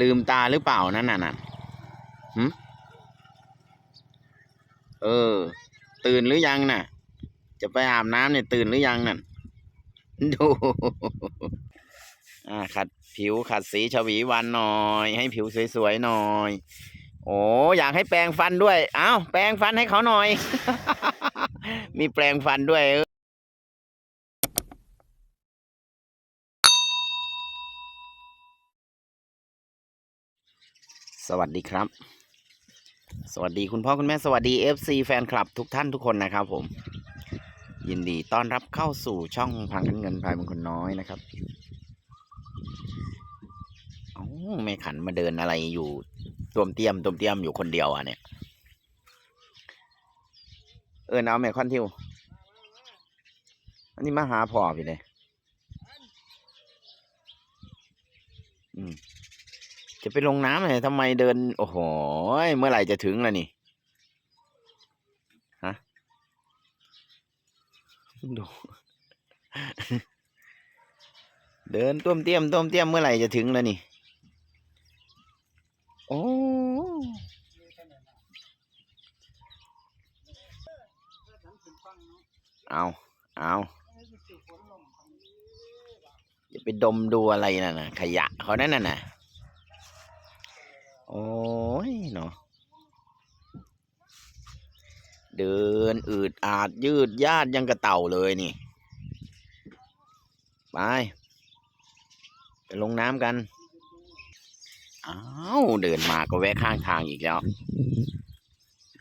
ลืมตาหรือเปล่านั่นน่ะน่ะหึเออ ตื่นหรือยังน่ะ จะไปอาบน้ำเนี่ยตื่นหรือยังนั่นดูอ่าขัดผิวขัดสีฉวีวันหน่อย ให้ผิวสวยๆหน่อย โอ้อยากให้แปรงฟันด้วย เอ้าแปรงฟันให้เขาหน่อย มีแปรงฟันด้วย เอ วัสดีครับ สวัสดีคุณพ่อคุณแม่สวัสดี FC แฟนคลับทุกท่านทุกคนนะครับผม ยินดีต้อนรับเข้าสู่ช่องพังคันเงินพายเป็นคนน้อยนะครับเอ้แม่ขันมาเดินอะไรอยู่ตวมเตียมตวมเตียมอยู่คนเดียวอะเนี่ย เออเอาแม่คอนทิว อันนี้มาหาพ่อพี่เลยอืม จะไปลงน้ำเลยทำไมเดิน โอ้โหเมื่อไหร่จะถึงล่ะนี่ฮะดูเดินต้วมเตี้ยมต้วมเตี้ยมเมื่อไหร่จะถึงแล้วนี่ โอ้เอาเอาอย่าไปดมดูอะไรน่ะนะขยะเขานั่นน่ะนะ โอ้ยเนาะเดินอืดอาดยืดยาดยังกระเต่าเลยนี่ ไป ไปลงน้ำกันอ้าวเดินมาก็แวะข้างทางอีกแล้ว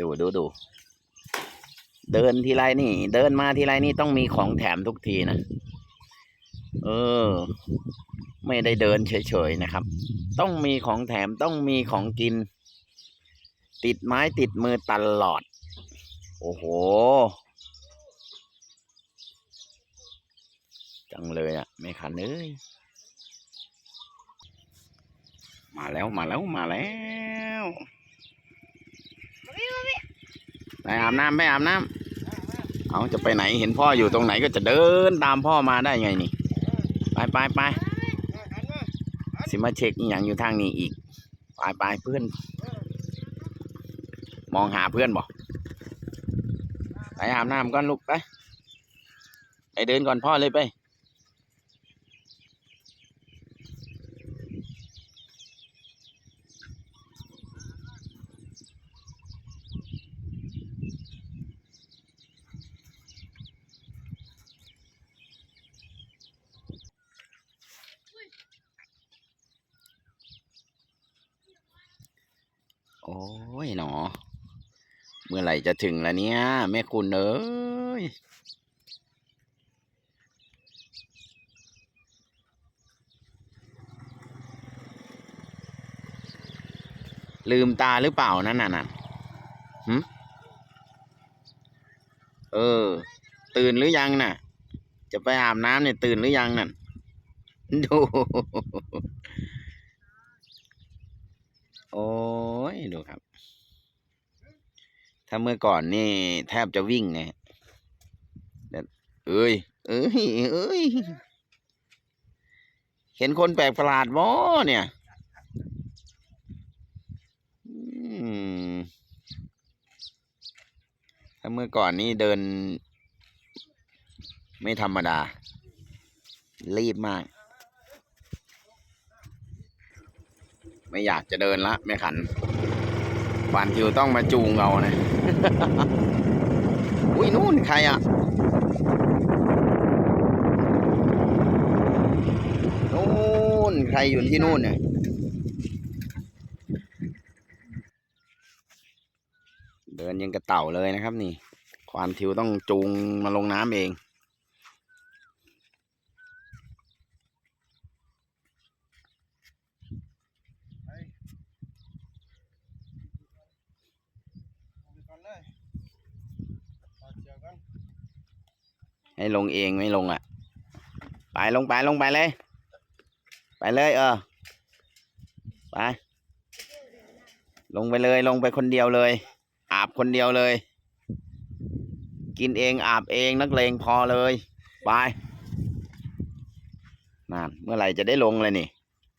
ดูดูดู เดินทีไรนี่ เดินมาทีไรนี่ต้องมีของแถมทุกทีนะ เออ ไม่ได้เดินเฉยๆนะครับ ต้องมีของแถมต้องมีของกิน ติดไม้ติดมือตลอด โอ้โห จังเลยอะไม่ขันเอ้ยมาแล้วมาแล้วมาแล้วไปอาบน้ำไปอาบน้ำเอาจะไปไหนเห็นพ่ออยู่ตรงไหนก็จะเดินตามพ่อมาได้ไงนี่ ไปไปไป สิมาเช็คอหย่างอยู่ทางนี้อีกไปไปเพื่อน มองหาเพื่อนบอกไปอาบน้ำก่อนลูกไปไปเดินก่อนพ่อเลยไป อ้ยหนอ เมื่อไหร่จะถึงแล้วเนี่ย แม่คุณเอ้ยลืมตาหรือเปล่านั่นน่ะน่ะหึเออ ตื่นหรือยังน่ะ จะไปอาบน้ำเนี่ยตื่นหรือยังนั่นดู โอ้ยดูครับ ถ้าเมื่อก่อนนี่ แทบจะวิ่งไงเอ้ย เอ้ย เอ้ย เห็นคนแปลกประหลาดบ่เนี่ยถ้าเมื่อก่อนนี่เดิน ไม่ธรรมดา รีบมาก ไม่อยากจะเดินละแม่ขันฟานคิวต้องมาจูงเรานะ อุ้ยนู่นใครอะนู่นใครอยู่ที่นู่นเนี่ยเดินยังกระเต่าเลยนะครับ นี่ ควานทิวต้องจูงมาลงน้ำเอง ไม่ลงเองไม่ลงอะ ไปลงไปลงไปเลย ไปเลยเออ ไป ลงไปเลยลงไปคนเดียวเลย อาบคนเดียวเลย กินเองอาบเองนักเลงพอเลย ไปนานเมื่อไหร่จะได้ลงเลยนี่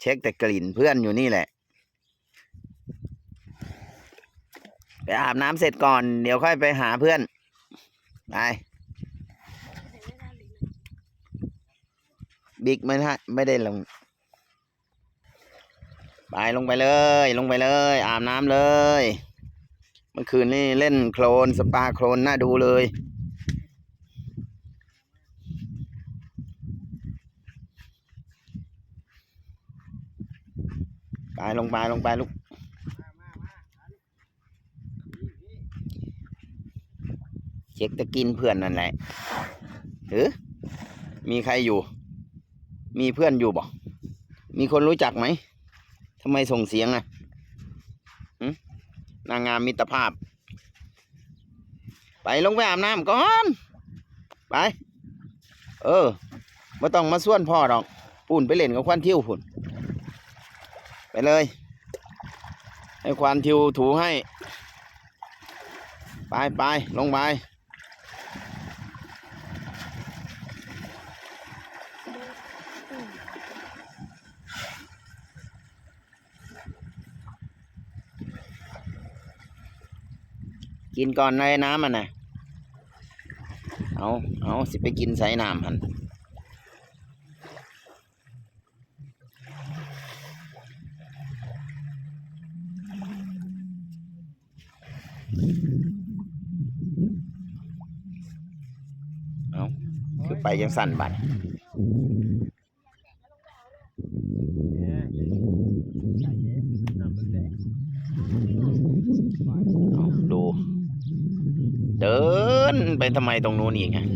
เช็คแต่กลิ่นเพื่อนอยู่นี่แหละ ไปอาบน้ำเสร็จก่อน เดี๋ยวค่อยไปหาเพื่อน ไป บิ๊กไม่ได้ไม่ได้ลง ไปลงไปเลย ลงไปเลย อาบน้ำเลย เมื่อคืนนี่เล่นโคลนสปาโคลนน่าดูเลยไปลงไปลงไปลูกเช็คตะกินเพื่อนนั่นแหละหรือมีใครอยู่ มีเพื่อนอยู่บ่ มีคนรู้จักไหมทำไมส่งเสียงอะนางงามมิตรภาพ ไปลงไปอาบน้ำก่อน ไป เออไม่ต้องมาส่วนพ่อหรอกปุ่นไปเล่นกับควันทิวพุ่น ไปเลย ให้ควันทิวถูให้ ไปไปลงไป กินก่อนในน้ำมันนะเอาเอาสิไปกินใส่น้ำหันเอาคือไปยังสั่นบัดเอาดู เดิน ไปทำไมตรงนู้นอีกฮะ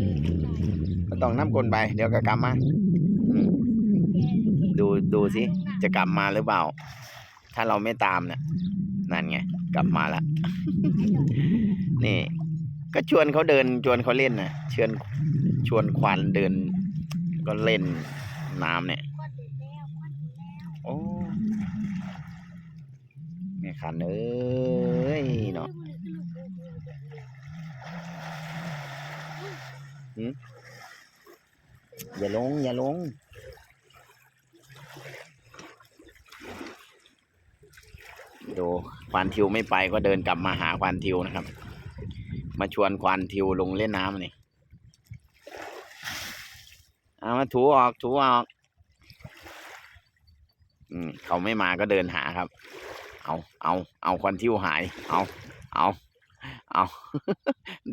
ก็ต้องน้ำกลนไปเดี๋ยวก็กลับมาอืมดูดูสิจะกลับมาหรือเปล่า ถ้าเราไม่ตามเนี่ยนั่นไงกลับมาละนี่ ก็ชวนเขาเดินชวนเขาเล่นนะชวนชวนควันเดิน ก็เล่นน้ำเนี่ยโอ้แม่ขันเอ้ยเนาะ อย่าลง อย่าลง ดูควานทิวไม่ไปก็เดินกลับมาหาควานทิวนะครับ มาชวนควานทิวลงเล่นน้ำนี่เอามาถูออกถูออกอืมเขาไม่มาก็เดินหาครับ เอาเอาเอาควานทิวหาย เอาเอาเอา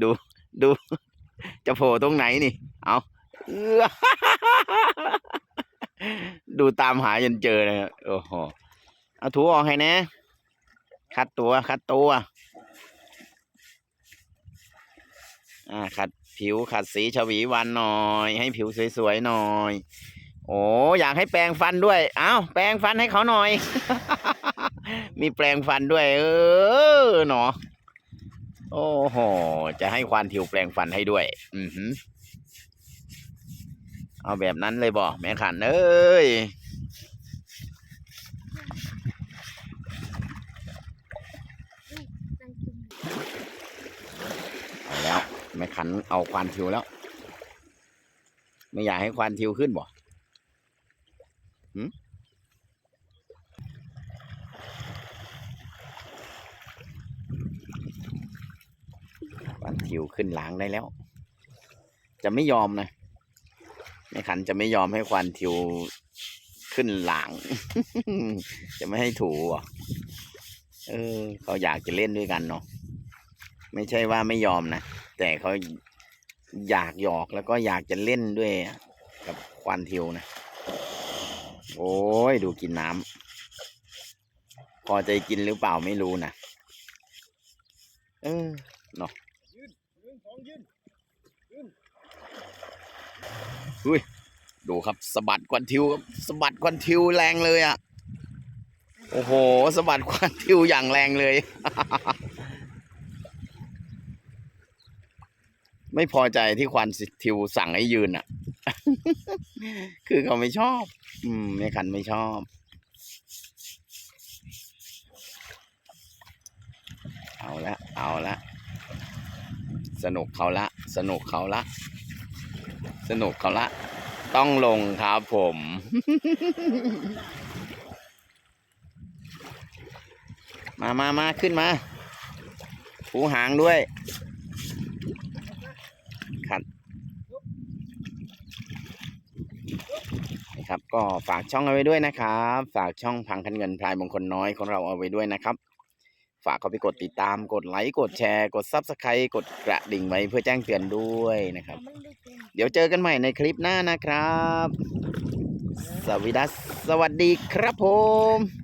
ดูดู จะโผล่ตรงไหนนี่ เอาดูตามหาจนเจอเลยโอ้โห เอาถูออกให้นะ คัดตัว คัดตัว อ่า ขัดผิว ขัดสีฉวีวันหน่อย ให้ผิวสวยๆหน่อย โอ้อยากให้แปรงฟันด้วย เอาแปรงฟันให้เขาหน่อย มีแปรงฟันด้วย เออหนอ โอ้โห จะให้ควานทิวแปลงฟันให้ด้วย อือหือ เอาแบบนั้นเลยบอกแม่ขันเอ้ย เอาแล้ว แม่ขันเอาควานทิวแล้ว ไม่อยากให้ควานทิวขึ้นบ่ ควานทิวขึ้นหลังได้แล้ว จะไม่ยอมนะแม่ขันจะไม่ยอมให้ควานทิวขึ้นหลัง จะไม่ให้ถูเออเขาอยากจะเล่นด้วยกันเนาะไม่ใช่ว่าไม่ยอมนะแต่เขาอยากหยอกแล้วก็อยากจะเล่นด้วยกับควานทิวนะโอ้ยดูกินน้ำพอใจกินหรือเปล่าไม่รู้นะเออเนาะ อุ้ย ดูครับสะบัดควันทิวครับสะบัดควันทิวแรงเลยอะ่ะ โอ้โหสะบัดควันทิวอย่างแรงเลย ไม่พอใจที่ควันทิวสั่งให้ยืนอะ คือเขาไม่ชอบ อืมแม่คันไม่ชอบเอาละ เอาละ สนุกเขาละ สนุกเขาละ สนุกเขาละ ต้องลงครับผม มามามาขึ้นมาถูหางด้วยครับนะครับ ก็ฝากช่องเอาไว้ด้วยนะครับ ฝากช่องพังคันเงินพลายมงคลน้อยของเราเอาไว้ด้วยนะครับ ฝากเข้าไปกดติดตามกดไลค์กดแชร์ กดซับสไครต์กดกระดิ่งไว้เพื่อแจ้งเตือนด้วยนะครับ เดี๋ยวเจอกันใหม่ในคลิปหน้านะครับ สวัสดีสวัสดีครับผม